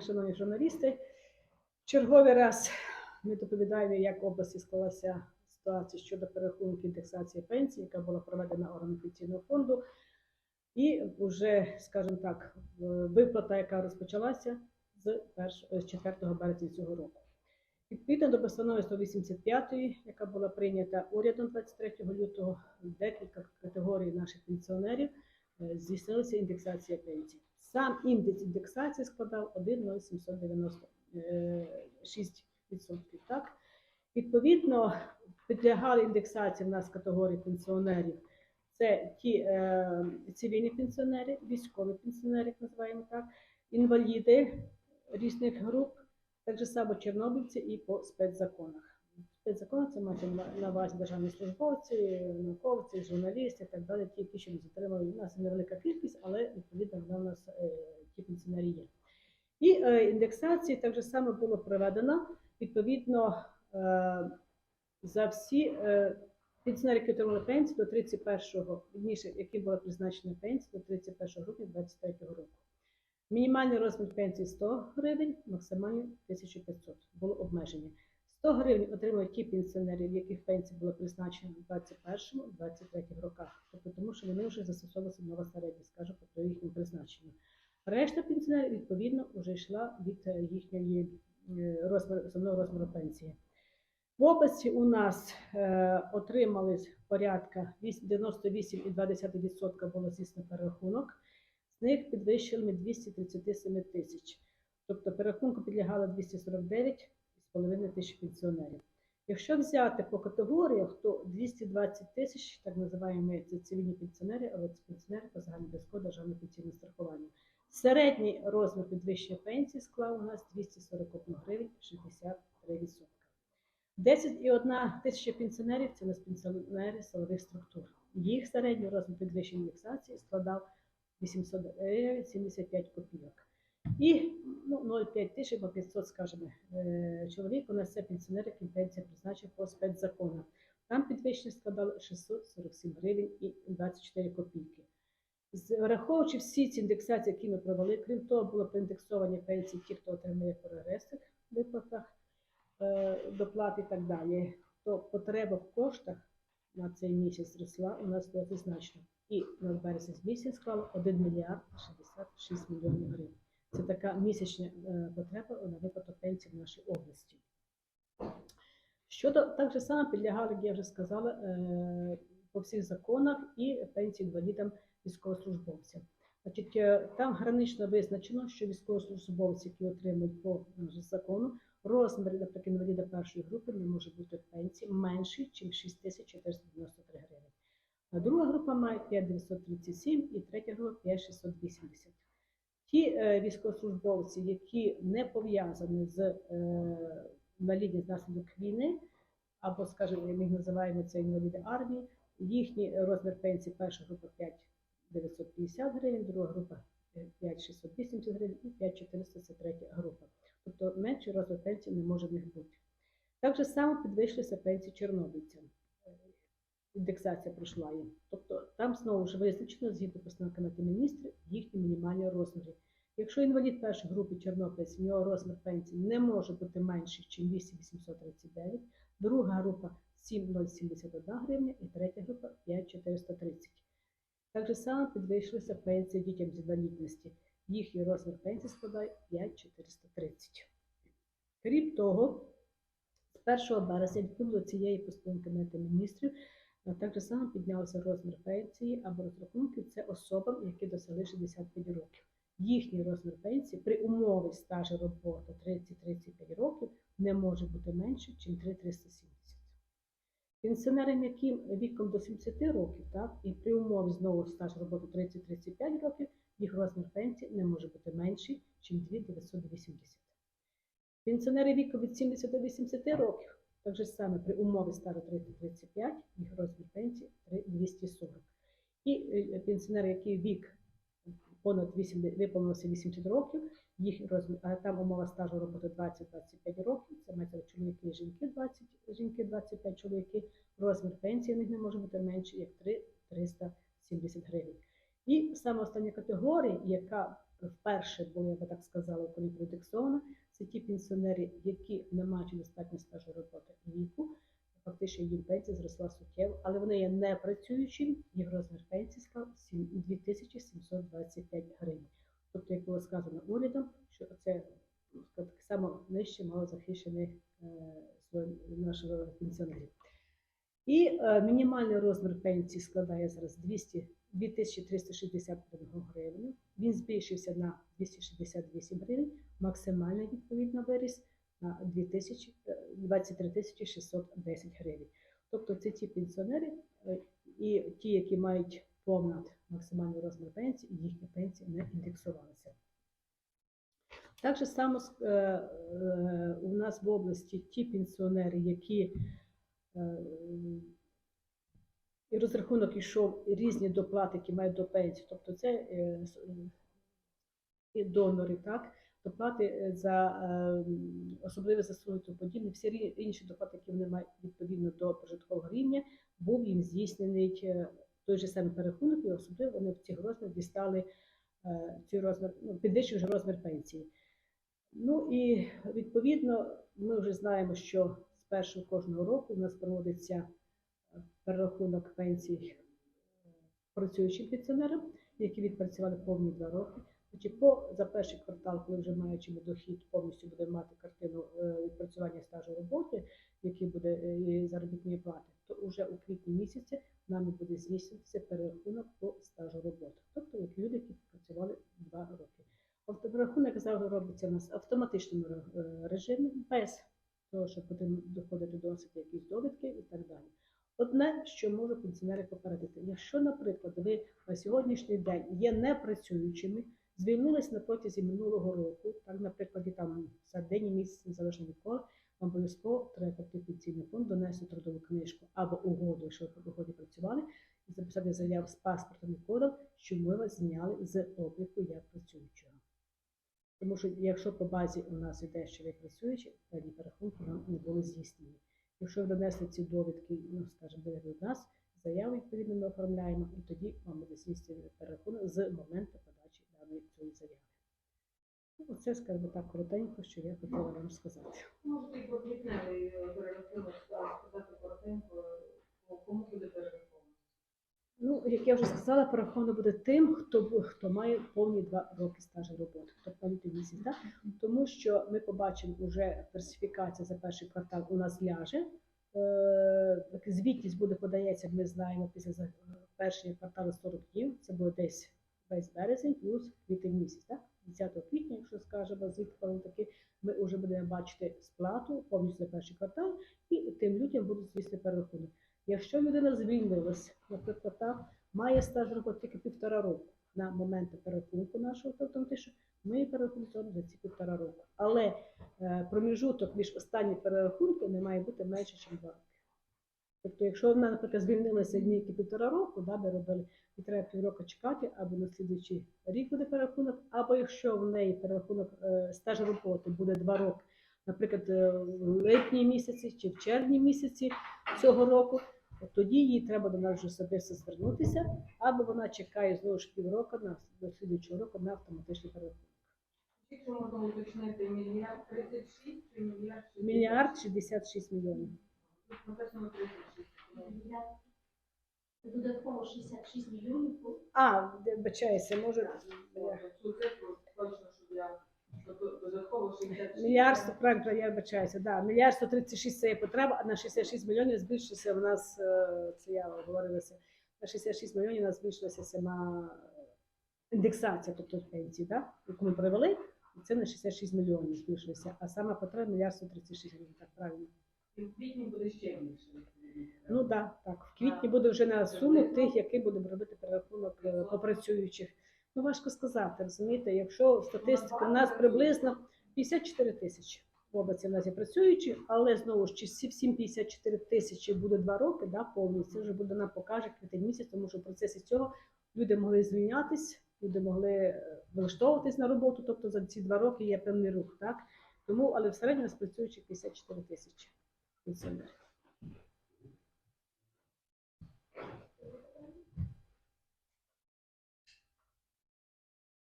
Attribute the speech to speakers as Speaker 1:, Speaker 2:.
Speaker 1: Шановні журналісти, черговий раз ми доповідаємо, як в області склалася ситуація щодо перерахунку індексації пенсії, яка була проведена органом пенсійного фонду. І вже, скажімо так, виплата, яка розпочалася з 4 березня цього року. Відповідно до постанови 185, яка була прийнята урядом 23 лютого, декілька категорій наших пенсіонерів е, здійснилася індексація пенсій. Сам індекс індексації складав 1,796%. Так? Відповідно, підлягали індексації в нас категорії пенсіонерів. Це ті е, цивільні пенсіонери, військові пенсіонери, як називаємо так, інваліди різних груп, так само чорнобильці і по спецзаконах. Спецзакони це мають на- увазі державні службовці, науковці, журналісти і так далі, ті, які ще не затримали. У нас невелика кількість, але відповідно вона у нас е, ті пенсіонери є. І е, індексації так само було проведено відповідно е, за всі е, пенсіонери, які отримали пенсію до 31-го, вірніше, які були призначені пенсії до 31 грудня 2023 року. Мінімальний розмір пенсії 100 гривень, максимальний 1500. Було обмеження. 100 гривень отримують ті пенсіонери, в яких пенсія була призначена в 21-23 роках. Тобто тому, що вони вже застосовувалася нова середня, скажу, по їхньому призначенню. Решта пенсіонерів, відповідно, вже йшла від е, їхньої е, розміру, основного розміру пенсії. В області у нас е, отримали порядка 98,2% було здійснено перерахунок. З них підвищили 237 тисяч. Тобто перерахунку підлягало 249,5 тисяч пенсіонерів. Якщо взяти по категоріях, то 220 тисяч, так називаємо це цивільні пенсіонери, але це пенсіонери по загальнообов'язковому державному пенсійному страхуванню. Середній розмір підвищення пенсії склав у нас 241 гривень 63%. 10,1 тисяча пенсіонерів це у нас пенсіонери силових структур. Їх середній розмір підвищення індексації складав 800 гривень 75 копійок. І ну, 0,5 тисяч або 500, скажімо, е, чоловік у нас це пенсіонери, яким пенсія призначена по спецзаконам. Там підвищення складало 647 гривень і 24 копійки. Враховуючи всі ці індексації, які ми провели, крім того, було проіндексовані пенсії ті, хто отримує прогресних виплатах, е, доплат і так далі, то потреба в коштах на цей місяць зросла у нас досить значно. І на березень місяць склало 1 мільярд 66 мільйонів гривень. Це така місячна е, потреба на виплату пенсій в нашій області. Щодо так же само підлягали, як я вже сказала, е, по всіх законах і пенсії інвалідам військовослужбовцям. Значить, е, там гранично визначено, що військовослужбовці, які отримують по закону, розмір, наприклад, інваліда першої групи не може бути пенсії менший, ніж 6493 гривень. А друга група має 5937 і третя група 5680. Ті е, військовослужбовці, які не пов'язані з е, інвалідністю внаслідок війни, або, скажімо, ми їх називаємо це інваліди армії, їхній розмір пенсії перша група 5950 гривень, друга група е, 5680 гривень і 5400 це третя група. Тобто менший розмір пенсії не може в них бути. Так же само підвищилися пенсії чорнобильцям. Е, Індексація пройшла їм. Тобто там знову ж визначено, згідно постанови Кабінету міністрів, їхні мінімальні розміри. Якщо інвалід першої групи чорнобильців, у нього розмір пенсії не може бути менший, ніж 8839, друга група 7071 гривня і третя група 5430. Так же само підвищилися пенсії дітям з інвалідності. Їхній розмір пенсії складає 5430. Крім того, з 1 березня відповідно цієї постанови Кабінету міністрів так же само піднявся розмір пенсії або розрахунків це особам, які досягли 65 років. Їхній розмір пенсії при умові стажу роботи 30-35 років не може бути менше, ніж 3,370. Пенсіонерам, яким віком до 70 років, так, і при умові знову стажу роботи 30-35 років, їх розмір пенсії не може бути менший, ніж 2,980. Пенсіонери віком від 70 до 80 років, так же саме при умові стажу 30-35, їх розмір пенсії 240. І е, пенсіонери, які вік понад 8, виповнилося 80 років, їх розмір, там умова стажу роботи 20-25 років, це мається чоловіки і жінки 20, жінки 25 чоловіки, розмір пенсії них не може бути менше, як 3 370 гривень. І саме остання категорія, яка вперше було, я би так сказала, коли проіндексовано, це ті пенсіонери, які не мають достатньо стажу роботи і віку. Фактично їм пенсія зросла суттєво, але вони є не працюючими, їх розмір пенсії склав 2725 гривень. Тобто, як було сказано урядом, що це ну, так само нижче малозахищених е, слой- пенсіонерів. І е, мінімальний розмір пенсії складає зараз 200, 2361 гривень. Він збільшився на 268 гривень, максимальний відповідно виріс на 2000, е, 23 тисячі 610 гривень. Тобто це ті пенсіонери е, і ті, які мають понад максимальний розмір пенсії, їхні пенсії не індексувалися. Так само е, е, у нас в області ті пенсіонери, які і розрахунок ішов різні доплати, які мають до пенсії, тобто це і донори, так, доплати е, за е, особливі заслуги тому подібне, всі інші доплати, які вони мають відповідно до прожиткового рівня, був їм здійснений е, той же самий перерахунок, і особливо вони в цих розмірах дістали е, цей розмір, ну, підвищив розмір пенсії. Ну і відповідно ми вже знаємо, що з першого кожного року у нас проводиться перерахунок пенсій працюючим пенсіонерам, які відпрацювали повні два роки. По за перший квартал, коли вже маючи дохід, повністю буде мати картину е, відпрацювання стажу роботи, який буде е, заробітної плати, то вже у квітні місяці нами буде здійснюватися перерахунок по стажу роботи. Тобто як люди, які працювали два роки. Авторахунок завжди робиться у нас автоматичному е, режимі, без того, що потрібно доходити до якісь довідки і так далі. Одне, що можу пенсіонери попередити, якщо, наприклад, ви на сьогоднішній день є непрацюючими, звільнились на протязі минулого року, так, наприклад, і там за день і місяць незалежно від кого, вам обов'язково треба в пенсійний фонд, донести трудову книжку або угоду, якщо ви по угоді працювали, і записати заяву з паспортом і кодом, що ми вас зняли з обліку як працюючого. Тому що якщо по базі у нас йде, що ви працюючі, тоді перерахунки нам не були здійснені. Якщо ви донесли ці довідки, ну скажімо, ви до нас, заяву відповідно ми оформляємо, і тоді вам буде здійснений перерахунок з моменту подачі даної цієї заяви. Ну, Оце, скажімо так, коротенько, що я хотіла вам сказати.
Speaker 2: Можете і про квітневий е, перерахунок сказати коротенько, е, кому буде перерахунок.
Speaker 1: Ну, як я вже сказала, перерахунок буде тим, хто, хто має повні два роки стажу роботи, тобто місяць, так? тому що ми побачимо вже персифікація за перший квартал у нас ляже. Е, Звітність буде подається, ми знаємо, після першого кварталу 40 днів. Це буде десь весь березень плюс квітень місяць. Так? 10 квітня, якщо скажемо, таки, ми вже будемо бачити сплату повністю за перший квартал, і тим людям будуть звісно перерахунок. Якщо людина звільнилась, наприклад, так, має стаж роботи тільки півтора року на момент перерахунку нашого автоматично, ми перерахункуємо за ці півтора року. Але е, проміжуток між останні перерахунки не має бути менше, ніж два роки. Тобто, якщо вона, наприклад, звільнилася тільки півтора року, да, ми робили, і треба півроку чекати, або на слідуючий рік буде перерахунок, або якщо в неї перерахунок е, стажу роботи буде два роки, наприклад, е, в липні місяці чи в червні місяці цього року, от тоді їй треба до нас вже особисто звернутися, або вона чекає знову ж півроку на до слідуючого року на автоматичний перерахунок.
Speaker 2: Якщо можна уточнити мільярд 36 чи мільярд 60?
Speaker 1: Мільярд 66 мільйонів.
Speaker 2: Тут написано 36.
Speaker 3: Додатково 66 мільйонів.
Speaker 1: А, вибачаюся, може.
Speaker 2: Додатково- додатково 66.
Speaker 1: Мільярд, правильно, я вибачаюся, да, мільярд 136 це є потреба, а на 66 мільйонів збільшився у нас, е, це я говорилася, на 66 мільйонів у нас збільшилася сама індексація, тобто пенсії, да, яку ми провели, і це на 66 мільйонів збільшилося, а сама потреба мільярд 136 мільйонів, так правильно.
Speaker 2: І в квітні буде ще більше.
Speaker 1: Ну да, так, в квітні буде вже на суму тих, які будемо робити перерахунок е, по працюючих. Ну важко сказати, розумієте, якщо статистика у нас приблизно 54 тисячі в області в нас є працюючі, але знову ж всім 54 тисячі буде два роки, да, повністю це вже буде нам покаже квітень місяць, тому що в процесі цього люди могли звільнятись, люди могли е, влаштовуватись на роботу, тобто за ці два роки є певний рух, так? Тому, але в середньому з працюючих 54 тисячі пенсіонерів.